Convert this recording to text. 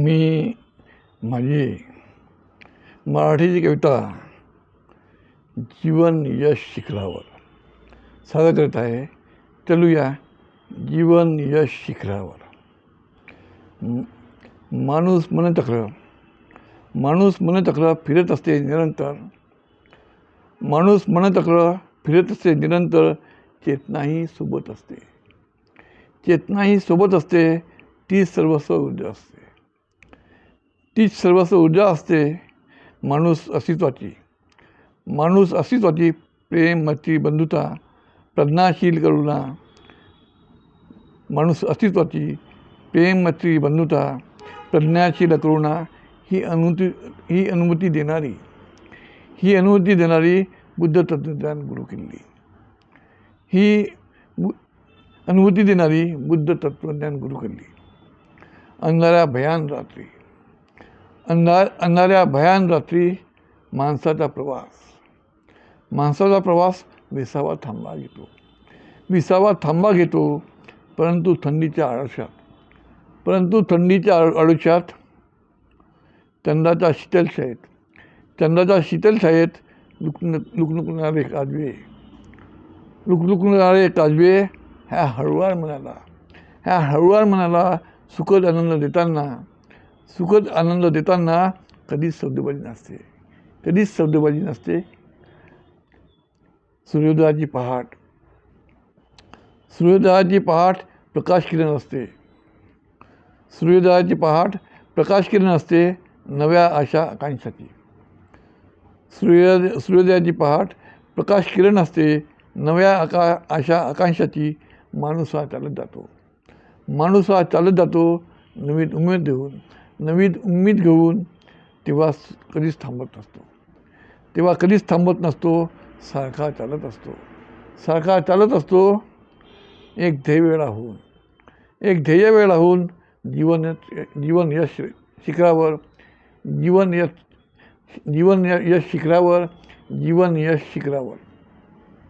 मी माझी मराठीची कविता जीवन यश शिखरावर सादर करत आहे. चलूया जीवन यश शिखरावर. माणूस मनचक्र माणूस मनचक्र फिरत असते निरंतर. माणूस मनचक्र फिरत असते निरंतर चेतनाही सोबत असते. चेतनाही सोबत असते ती सर्वस्व ऊर्जा असते. तीच सर्वस्व ऊर्जा असते माणूस अस्तित्वाची. माणूस अस्तित्वाची प्रेम मती बंधुता प्रज्ञाशील करुणा. माणूस अस्तित्वाची प्रेम मती बंधुता प्रज्ञाशील करुणा ही अनुमती ही अनुमती देणारी. ही अनुमती देणारी बुद्ध तत्वज्ञान गुरु किल्ली ही बु- अनुभूती देणारी बुद्ध तत्वज्ञान गुरु किल्ली अंधाऱ्या भयान रात्री. अंधा अंधाऱ्या भयान रात्री माणसाचा प्रवास. माणसाचा प्रवास विसावा थांबा घेतो. विसावा थांबा घेतो परंतु थंडीच्या आळशात. परंतु थंडीच्या आळ चंदाच्या चंद्राच्या चंदाच्या छायेत लुकन लुकलुकणारे काजवे लुकलुकणारे काजवे ह्या हळुवार मनाला ह्या हळुवार मनाला सुखद आनंद देताना सुखद आनंद देताना कधीच सौदेबाजी नसते. कधीच सौदेबाजी नसते. सूर्योदयाची पहाट. सूर्योदयाची पहाट प्रकाश किरण असते. सूर्योदयाची पहाट प्रकाश किरण असते नव्या आशा आकांक्षाची. सूर्योदय सूर्योदयाची पहाट प्रकाश किरण असते नव्या आका आशा आकांक्षाची माणूस हा चालत जातो. माणूस हा चालत जातो नवीन उमेद देऊन. नवीन उमेद घेऊन तेव्हा स- कधीच थांबत नसतो. तेव्हा कधीच थांबत नसतो सारखा चालत असतो. सारखा चालत असतो एक ध्येय वेळा होऊन एक ध्येय वेळा होऊन जीवन जीवन यश शिखरावर जीवन यश जीवन यश शिखरावर जीवन यश शिखरावर.